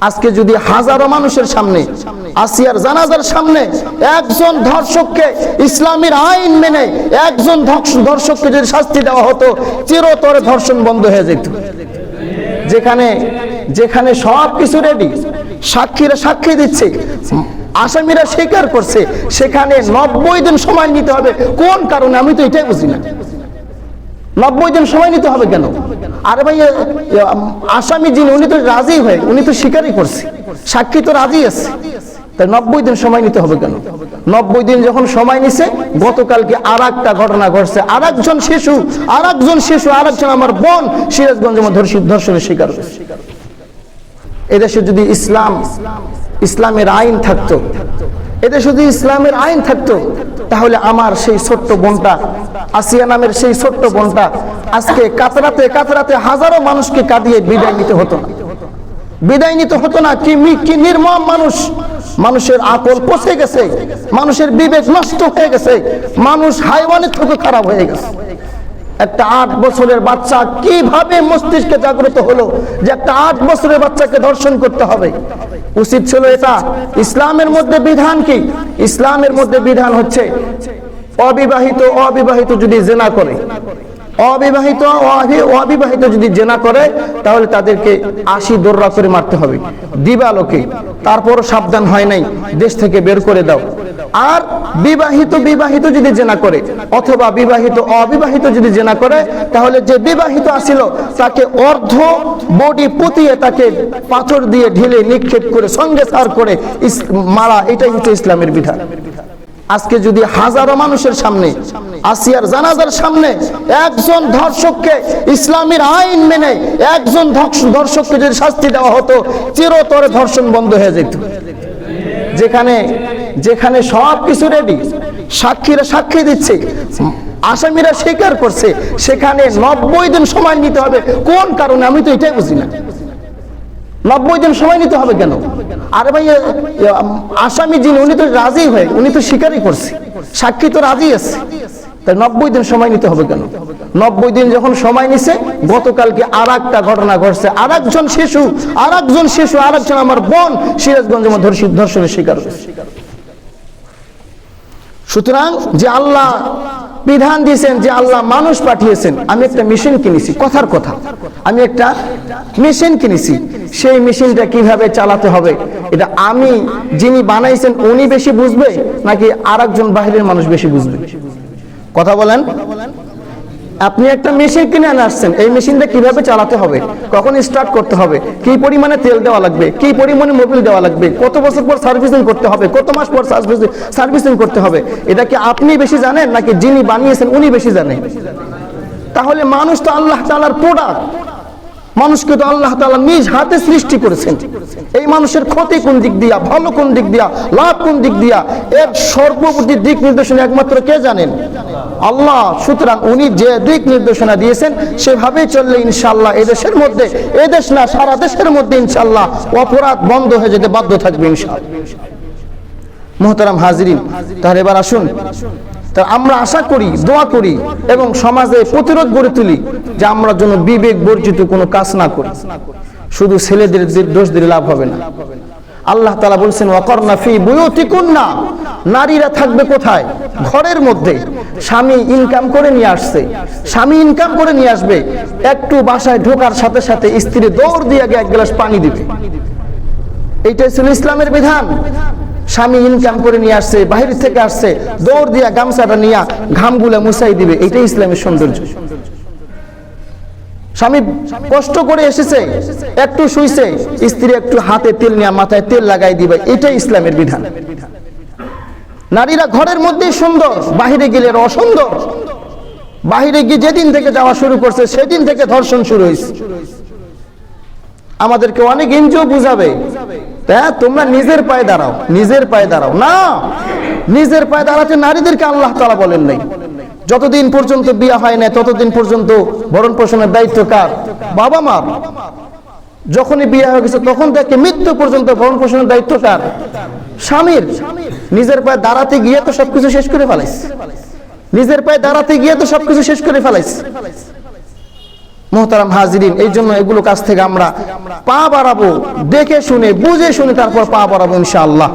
আজকে যদি হাজারো মানুষের সামনে, আসিয়ার জানাজার সামনে একজন ধর্ষককে ইসলামের আইন মেনে একজন ধর্ষ- ধর্ষককে যদি শাস্তি দেওয়া হতো, চিরতরে ধর্ষণ বন্ধ হয়ে যেত। যেখানে যেখানে সব কিছু রেডি সাক্ষীরা সাক্ষী দিচ্ছে, আসামিরা স্বীকার করছে, সেখানে নব্বই দিন সময় নিতে হবে। কোন কারণে? আমি তো এটাই বুঝি না। নব্বই দিন সময় নিতে হবে কেন? আরে ভাই আসামি যিনি, উনি তো রাজি হয়ে, উনি তো স্বীকারই করছে। সাক্ষী তো রাজি আছে। তাই নব্বই দিন সময় নিতে হবে কেন? নব্বই দিন যখন সময় নিছে, গতকালকে আর একটা ঘটনা ঘটছে। আর একজন শিশু আর একজন শিশু আর একজন আমার বোন সিরাজগঞ্জের মধ্যে ধর্ষণের শিকার হয়েছে। এদেশে যদি ইসলাম, ইসলামের আইন থাকতো এদেশে যদি ইসলামের আইন থাকতো, তাহলে আমার সেই ছোট্ট বোনটা, আসিয়া নামের সেই ছোট্ট বোনটা আজকে কাতরাতে কাতরাতে হাজারো মানুষকে কাঁদিয়ে বিদায় নিতে হতো না। বিদায় নিতে হতো না, কি কি নির্মম মানুষ। মানুষের আকল পচে গেছে, মানুষের বিবেক নষ্ট হয়ে গেছে, মানুষ হাইওয়ানের থেকে খারাপ হয়ে গেছে। একটা আট বছরের বাচ্চা কীভাবে মস্তিষ্কে জাগ্রত হলো যে একটা আট বছরের বাচ্চাকে ধর্ষণ করতে হবে? উচিত ছিল এটা। ইসলামের মধ্যে বিধান কি? ইসলামের মধ্যে বিধান হচ্ছে অবিবাহিত অবিবাহিত যদি জেনা করে। অবিবাহিত অবিবাহিত যদি জেনা করে, তাহলে তাদেরকে আশি দোররা করে মারতে হবে। দিবালোকে তারপরও সাবধান হয় নাই, দেশ থেকে বের করে দাও। আর বিবাহিত বিবাহিত যদি জেনা করে, অথবা বিবাহিত, অবিবাহিত যদি জেনা করে, তাহলে যে বিবাহিত আসিল, তাকে অর্ধ বডি পুতিয়ে তাকে পাথর দিয়ে ঢিলে নিক্ষেপ করে, সঙ্গে সার করে মারা, এটাই হচ্ছে ইসলামের বিধান। আজকে যদি হাজারো মানুষের সামনে, আসিয়ার জানাজার সামনে একজন ধর্ষককে ইসলামের আইন মেনে একজন ধর্ষ- ধর্ষককে যদি শাস্তি দেওয়া হতো, চিরতরে ধর্ষণ বন্ধ হয়ে যেত। যেখানে যেখানে সব কিছু রেডি সাক্ষীরা সাক্ষী দিচ্ছে, আসামিরা স্বীকার করছে, সেখানে নব্বই দিন সময় নিতে হবে। কোন কারণে? আমি তো এটাই বুঝি না। নব্বই দিন সময় নিতে হবে কেন? আরে ভাই আসামি যিনি, উনি তো রাজি হয়ে উনি তো স্বীকারই করছে। সাক্ষী তো রাজি আছে। তাই নব্বই দিন সময় নিতে হবে কেন? নব্বই দিন যখন সময় নিছে, গতকালকে আর একটা ঘটনা ঘটছে। আর একজন শিশু আর একজন শিশু আর একজন আমার বোন সিরাজগঞ্জের মধ্যে ধর্ষি- ধর্ষণের শিকার হয়েছে। সুতরাং যে আল্লাহ বিধান দিয়েছেন, যে আল্লাহ মানুষ পাঠিয়েছেন, আমি একটা মেশিন কিনেছি। কথার কথা। আমি একটা মেশিন কিনেছি। সেই মেশিনটা কীভাবে চালাতে হবে? এটা আমি যিনি বানাইছেন, উনি বেশি বুঝবে নাকি আর একজন বাহিরের মানুষ বেশি বুঝবে? কথা বলেন। আপনি একটা মেশিন কিনে আনে আসছেন, এই মেশিনটা কীভাবে চালাতে হবে? কখন স্টার্ট করতে হবে? কি পরিমাণে তেল দেওয়া লাগবে? কি পরিমাণে মোবিল দেওয়া লাগবে? কত বছর পর সার্ভিসিং করতে হবে? কত মাস পর সার্ভিসিং করতে হবে? এটা কি আপনি বেশি জানেন নাকি যিনি বানিয়েছেন, উনি বেশি জানেন তাহলে মানুষ তো আল্লাহ তাআলার প্রোডাক্ট মানুষকে তো আল্লাহ তাআলা নিজ হাতে সৃষ্টি করেছেন। এই মানুষের ক্ষতি কোন দিক দিয়া, ভালো কোন দিক দিয়া, লাভ কোন দিক দিয়া, এর সর্বপ্রতি দিক নির্দেশনা একমাত্র কে জানেন? আল্লাহ। সুতরাং উনি যে দিক নির্দেশনা দিয়েছেন, সেভাবেই চললে ইনশাল্লাহ এদেশের মধ্যে, এদেশ না, সারা দেশের মধ্যে ইনশাল্লাহ অপরাধ বন্ধ হয়ে যেতে বাধ্য থাকবে ইনশাল্লাহ মোহতারাম হাজিরিন, তাহলে এবার আসুন। তা আমরা আশা করি, দোয়া করি এবং সমাজে প্রতিরোধ গড়ে তুলি যে আমরা যেন বিবেক বর্জিত কোনো কাজ না করি। শুধু ছেলেদের দোষ দিলে লাভ হবে না। আল্লাহ তালা বলছেন, ওয়াকরনা ফি বুয়ুতিকুন্না নারীরা থাকবে কোথায়? ঘরের মধ্যে। স্বামী ইনকাম করে নিয়ে আসছে। স্বামী ইনকাম করে নিয়ে আসবে। একটু বাসায় ঢোকার সাথে সাথে স্ত্রী দৌড় দিয়ে আগে এক গ্লাস পানি দিবে। এইটাই ছিল ইসলামের বিধান। স্বামী ইনকাম করে নিয়ে আসছে, বাহির থেকে আসছে, দৌড় দিয়া গামছাটা নিয়ে ঘামগুলা মুছাই দিবে, এটাই ইসলামের সৌন্দর্য। স্বামী কষ্ট করে এসেছে, একটু শুইছে, স্ত্রী একটু হাতে তেল নিয়ে মাথায় তেল লাগাই দিবে, এটাই ইসলামের বিধান। নারীরা ঘরের মধ্যেই সুন্দর, বাহিরে গেলে অসুন্দর। বাহিরে গিয়ে যেদিন থেকে যাওয়া শুরু করছে, সেদিন থেকে ধর্ষণ শুরু হয়েছে আমাদেরকে অনেক এনজিও বুঝাবে হ্যাঁ তোমরা নিজের পায়ে দাঁড়াও, নিজের পায়ে দাঁড়াও। না, নিজের পায়ে দাঁড়াতে নারীদেরকে আল্লাহ তালা বলেন নাই। যতদিন পর্যন্ত বিয়া হয় না ততদিন পর্যন্ত ভরণ পোষণের দায়িত্ব কার? বাবা মার। যখনই বিয়ে হয়ে গেছে, তখন থেকে মৃত্যু পর্যন্ত ভরণ পোষণের দায়িত্ব কার? স্বামীর। নিজের পায়ে দাঁড়াতে গিয়ে তো সবকিছু শেষ করে ফেলাইছে। নিজের পায়ে দাঁড়াতে গিয়ে তো সবকিছু শেষ করে ফেলাইছে। মোহতারাম হাজিরিন, এই জন্য এগুলো কাছ থেকে আমরা পা বাড়াবো, দেখে শুনে, বুঝে শুনে তারপর পা বাড়াবো ইনশাআল্লাহ।